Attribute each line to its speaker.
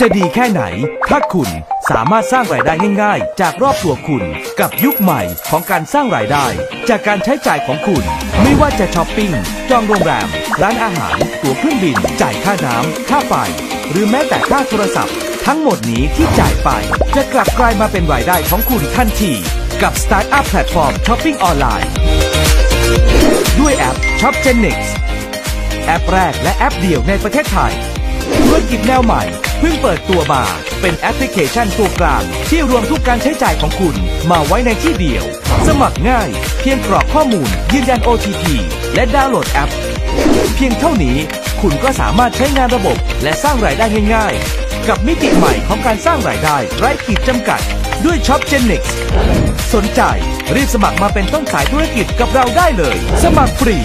Speaker 1: จะดีแค่ไหน ถ้าคุณสามารถสร้างรายได้ง่ายๆ จากรอบตัวคุณ กับยุคใหม่ของการสร้างรายได้ จากการใช้จ่ายของคุณ ไม่ว่าจะช้อปปิ้ง จองโรงแรม ร้านอาหาร ตั๋วเครื่องบิน จ่ายค่าน้ำ ค่าไฟ หรือแม้แต่ค่าโทรศัพท์ ทั้งหมดนี้ที่จ่ายไป จะกลับกลายมาเป็นรายได้ของคุณทันที กับ Startup Platform Shopping ออนไลน์ ด้วยแอป ShopGenix แอปแรกและแอปเดียวในประเทศไทย ธุรกิจแนวใหม่ พิ่งเปิดตัวมา เป็นแอปพลิเคชันตัวกลาง ที่รวมทุกการใช้จ่ายของคุณ มาไว้ในที่เดียว สมัครง่าย เพียงกรอกข้อมูล ยืนยัน OTP และดาวน์โหลดแอป เพียงเท่านี้คุณก็สามารถใช้งานระบบ และสร้างรายได้ง่าย ๆ กับมิติใหม่ของการสร้างรายได้ไร้ขีดจำกัด ด้วย Shop Genix สนใจรีบสมัครมาเป็นต้นสายธุรกิจกับเราได้เลย สมัครฟรี